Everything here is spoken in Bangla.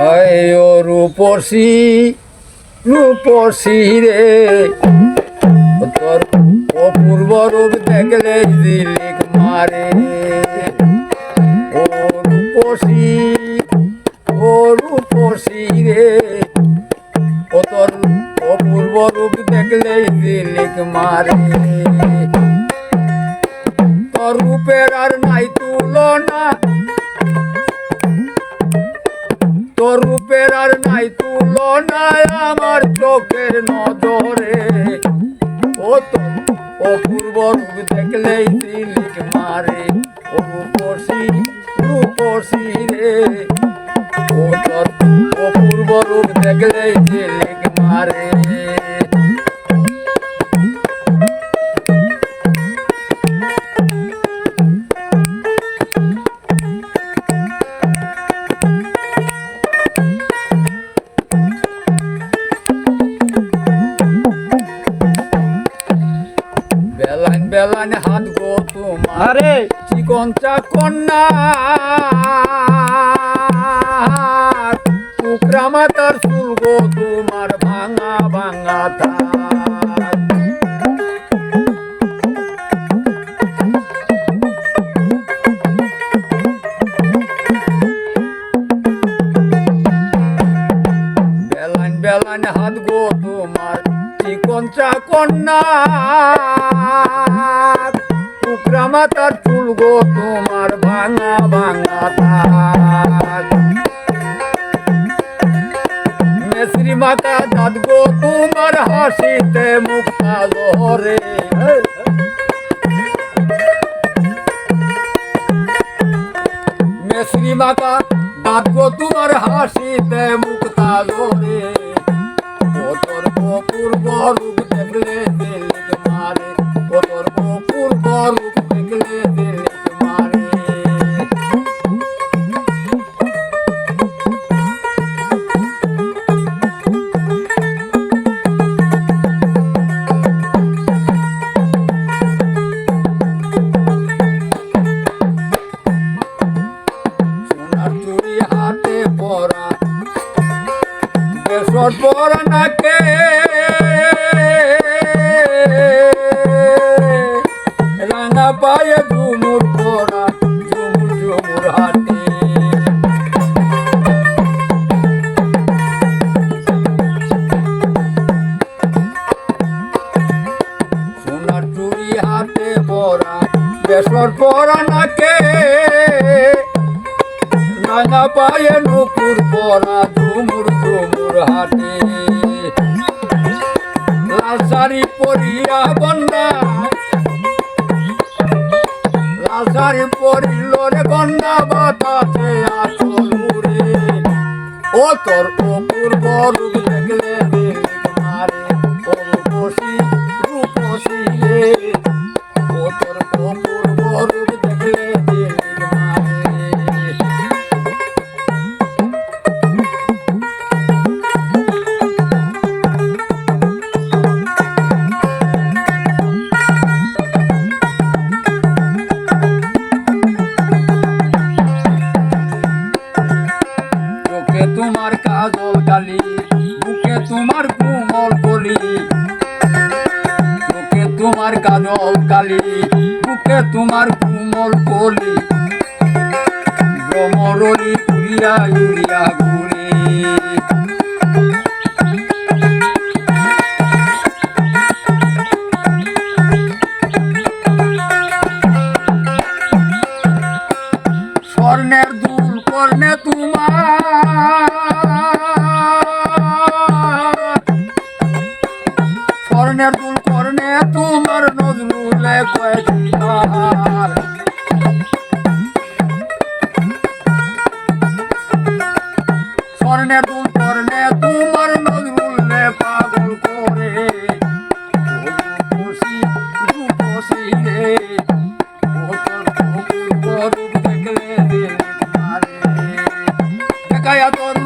হয় ও রূপসী রূপসী রে। তোর অপূর্ব রূপ দেখলে দিলিক মারে ও রূপসী ও রূপসী রে। ও তোর অপূর্ব রূপ দেখলে দিলিক মারে তোর রূপের আর নাই তুলনা রূপের আর নাই, তুলনায় আমার চোখের নজরে। ও তো অপূর্ব রূপ দেখলেই দিলিক মারে, ও রূপসী রূপসী রে। ও তোর অপূর্ব রূপ দেখলেই দিলিক মারে। বেলান হাত গো তোমার আরে। চিকন চাকন্যা টুকরা মাতার চুল গো তোমার ভাঙা ভাঙা তার। বেলান বেলান হাত গো তোমার চিকন চাকন্যা মাতার চুল গো তোমার ভাঙা ভাঙা তার মেসরি মাতা দাঁত গো তোমার হাসিতে মুক্তা লহরে মেসরি মাতা দাঁত গো তোমার হাসিতে মুক্তা লহরে ও তোর অপূর্ব রূপ দেখলে বেসর পরা নাকে রাঙা পায়ে ঝুমুর পরা ঝুমুর ঝুমুর হাতে। সোনার চুড়ি হাতে পরা বেসর পরা নাকে রাঙা পায়ে নুপুর পরা ঝুমুর ঝুমুর হাতে। লাল পরিয়া বন্যা। লাল শাড়ি পরিল রে বন্যা, বাতাসে আসল উড়ে। ও তোর অপূর্ব রূপ দেখলে চোখে তোমার কাজল কালি বুকে তোমার কোমল কলি। চোখে তোমার কাজল কালি বুকে তোমার কোমল কলি। ভ্রমরলি উড়িয়া উড়িয়া ঘুরে স্বর্ণের দুল, কর্ণে তোমার কয়েকবার স্বর্ণের দুল কর্ণে তোমার নজরুলে পাগল করে রূপসী, রূপসী রে দেখলে মারে। দেখায়া তোর